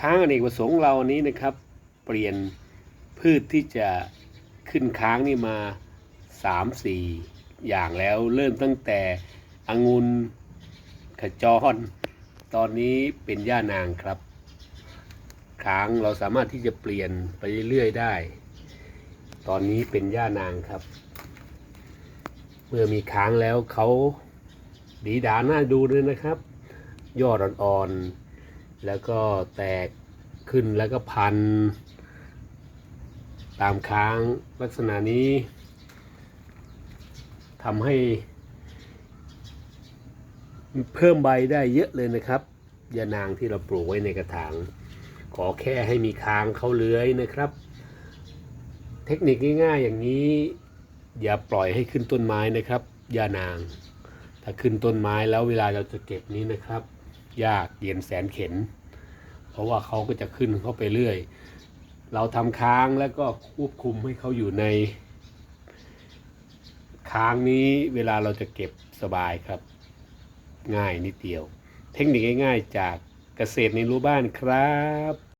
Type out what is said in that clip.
ค้างอเนกประสงค์เรานี้นะครับ เปลี่ยนพืชที่จะขึ้นค้างนี่มาสามสี่อย่างแล้วเริ่มตั้งแต่องุ่นขจร ตอนนี้เป็นย่านางครับ ค้างเราสามารถที่จะเปลี่ยนไปเรื่อยๆได้ ตอนนี้เป็นย่านางครับ เมื่อมีค้างแล้วเขาดีดาหน้าดูเลยนะครับ ยอดอ่อนๆ แล้วก็แตกขึ้นแล้วก็พัน ตามค้างลักษณะนี้ทำให้เพิ่มใบได้เยอะเลยนะครับยานางที่เราปลูกไว้ในกระถาง ขอแค่ให้มีค้างเขาเลื้อยนะครับ เทคนิคง่ายๆอย่างนี้ อย่าปล่อยให้ขึ้นต้นไม้นะครับยานาง ถ้าขึ้นต้นไม้แล้วเวลาเราจะเก็บนี้นะครับ ยากเย็นแสนเข็น เพราะว่าเขาก็จะขึ้นเข้าไปเรื่อย เราทำค้างแล้วก็ควบคุมให้เขาอยู่ใน ค้างนี้เวลาเราจะเก็บสบายครับ ง่ายนิดเดียว เทคนิคง่ายๆจากเกษตรในรู้บ้านครับ